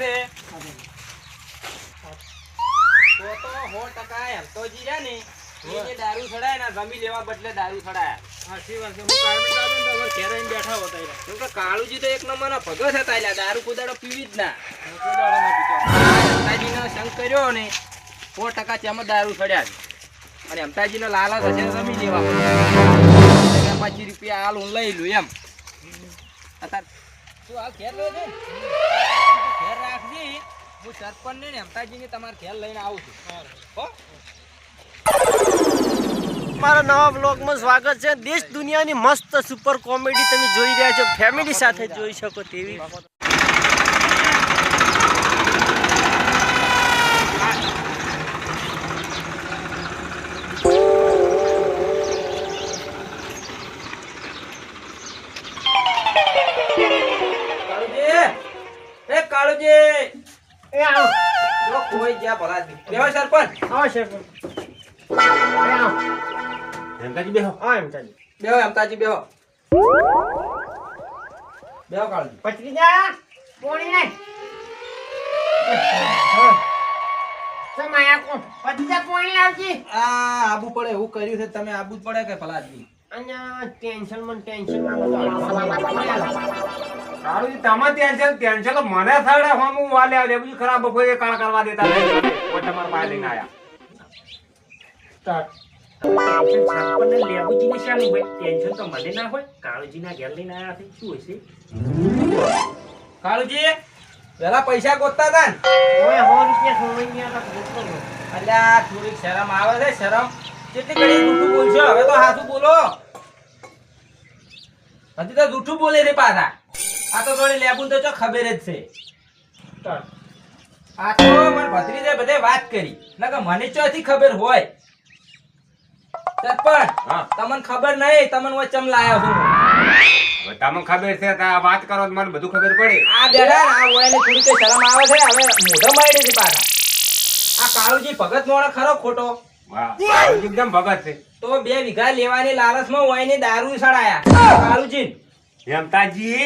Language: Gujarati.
છે. તો તો સો ટકા એમ તો જી ને. એને દારૂ ચડાય ને જમી લેવા બદલે દારૂ ચડાયા સાચી વાત છે. હું કારણે કાઢું ને તમારે ઘેર આવીને બેઠા હોતા રહ્યા. કેમ કે કાળુજી તો એક નંબરના ભગત હતા એટલે દારૂ કુદાડો પીવી જ ના. હું ના પીતો. કર્યો ને સો ટકા તેમાં દારૂ ચડ્યા છે. અને અમતાજીનો લાલચ હશે જમી લેવા. એટલે રૂપિયા હાલ હું લઈ લઉં એમ. અત્યારે હાલ ઘેર ઘેર રાખજે. હું સરપંચ ને અમતાજીને તમારે ઘેર લઈને આવું છું. મારા નવા બ્લોગમાં સ્વાગત છે. દેશ દુનિયાની મસ્ત સુપર કોમેડી તમે જોઈ રહ્યા છો. ફેમિલી સાથે જોઈ શકો તેવી કાળુજી એ આવો. જો કોઈ જ્યાં ભલા જ બેહો સરપંચ. આવો શેફ એ આવો. હેમતાજી બેહો. આવો એમ બેહો હેમતાજી બેહો. બેહો કાળુજી. પચરી જા. પોણી ને સમાયા કો પચરી પોણી લાવજી. આ આબુ પડે એવું કર્યું છે તમે આબુ જ પડે કે ભલા અહીંયા અને ટેન્શન મન ટેન્શન માં તારું તમારે ટેન્શન ટેન્શન મને થડે હું હું વાલે આવે બીજું ખરાબ બપોરે કાળ કરવા દેતા નહીં તમારા પાસે લઈને આયા. આપણને લેબુજીને શાનું હોય. ટેન્શન તો મને ના હોય. કાળુજીના ઘેર લઈને આયા શું હશે? કાળુજી પેલા પૈસા ગોતતા હતા ને? ઓય સો રૂપિયા સોમઈ ગયા અલ્યા થોડીક શરમ આવે છે શરમ. કેટલી ઘડી જૂઠું બોલશો? હવે તો હાથું બોલો. હજી તો જૂઠું બોલે રે પાછા. આ તો થોડી લેબુ તો ચો ખબર જ છે. આ તો મને ભત્રીજે બધે વાત કરી. નકર મને ચોથી ખબર હોય. સરપંચ તમને ખબર નહીં તમને હું ચમ લાયા છું હવે તમને ખબર છે તો આ વાત કરો તો મને બધું ખબર પડે. આ બેડા આ ઓયાને થોડી કઈ શરમ આવે છે હવે મોઢો મારી છે પાછા. આ કાળુજી ભગત મોણો ખરો ખોટો. એકદમ ભગત છે. તો બે વીઘા લેવાની લાલચમાં ઓયને દારૂ સડાયા. કાળુજી હેમતાજી